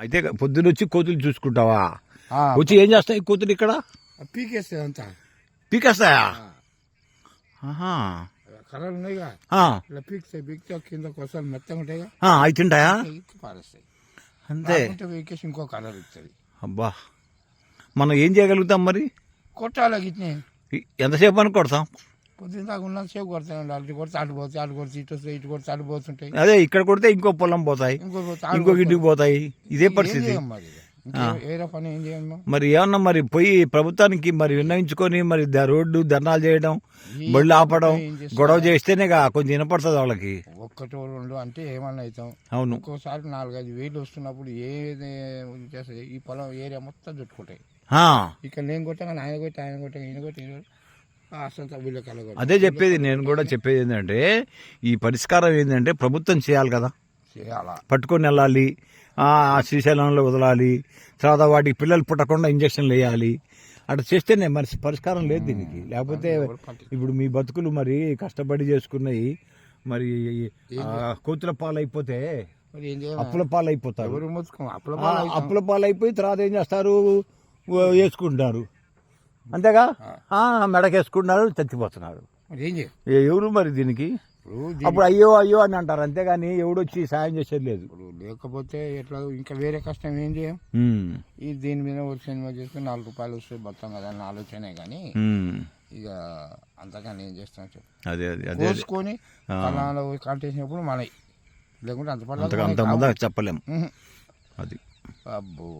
అయితే పొద్దున్న వచ్చి కోతులు చూసుకుంటావా? వచ్చి ఏం చేస్తాయి కోతులు ఇక్కడ? పీకేస్తుంది అంతా. పీకేస్తాయా. కర్రలు ఉన్నాయిగా. ఇలా పీక్తే పీక్తే కింద కోసం మెత్తగా ఉంటాయిగా. ఆ, అవి తింటాయా? ఎక్కి పారేస్తాయి. అంతే. పీకేసి ఇంకో కర్ర ఇస్తుంది. అబ్బా. మనం ఏం చేయగలుగుతాం మరి? కొట్టాలి గిట్నే? ఎంతసేపు అని కొడతాం? పొద్దున్న దాకా ఉన్న సేపు కొడతాను అటు కొడితే అటు పోతాయి అటు కొడితే ఇటు వస్తాయి ఇటు కొడితే అటు పోతుంటాయి. అదే ఇక్కడ కొడితే ఇంకో పొలం పోతాయి ఇంకో ఇంకో. ఇంటికి పోతాయి. ఇదే పరిస్థితి. మరి ఏదో పని ఏం మరి? ఏమన్నా మరి పోయి ప్రభుత్వానికి మరి విన్నవించుకొని మరి రోడ్డు ధర్నాలు చేయడం బళ్ళు ఆపడం? గొడవ చేస్తేనే కొంచెం వినపడుతుంది వాళ్ళకి. ఒక్కటో రెండు అంటే ఏమన్నా అవుతాం అవును. ఒక్కోసారి నాలుగైదు వేలు వస్తున్నప్పుడు ఏది చేస్తుంది ఈ పొలం ఏరియా మొత్తం చుట్టుకుంటాయి. ఇక్కడ నేను కొట్టగా ఆయన కొట్టి ఆయన కొట్టగా ఈయన కొట్టి. అదే చెప్పేది నేను కూడా చెప్పేది ఏంటంటే ఈ పరిష్కారం ఏంటంటే ప్రభుత్వం చేయాలి కదా. చేయాలా? పట్టుకొని వెళ్ళాలి ఆ శ్రీశైలంలో వదలాలి తర్వాత వాటికి పిల్లలు పుట్టకుండా ఇంజక్షన్లు వేయాలి. అట్లా చేస్తేనే మరి పరిష్కారం లేదు దీనికి. లేకపోతే. ఇప్పుడు మీ బతుకులు మరి కష్టపడి చేసుకున్నాయి మరి కోతుల పాలైపోతే అప్పుల పాలైపోతారు. అప్పుల పాలైపోయి తర్వాత ఏం చేస్తారు? ఓ, వేసుకుంటున్నారు అంతేగా? మెడకేసుకుంటున్నారు చచ్చిపోతున్నారు. ఎవరు మరి దీనికి? అప్పుడు అయ్యో అయ్యో అని అంటారు అంతేగాని ఎవడొచ్చి సాయం చేసేది లేదు. ఇప్పుడు లేకపోతే ఎట్లా ఇంకా వేరే కష్టం ఏం చేయం? ఈ దీని మీద ఒక సినిమా చేస్తే నాలుగు రూపాయలు వస్తే మొత్తం కదా అన్న ఆలోచనే కానీ. ఇక అంతకన్నా ఏం చేస్తాం చెప్పు. అదే అదే. కోసుకొని కళాలో కాంటేసినప్పుడు మనవి లేకుంటే అంత అంతగా పడలేదు అంత ముందా చెప్పలేం. ఉహు. అది. అబ్బో.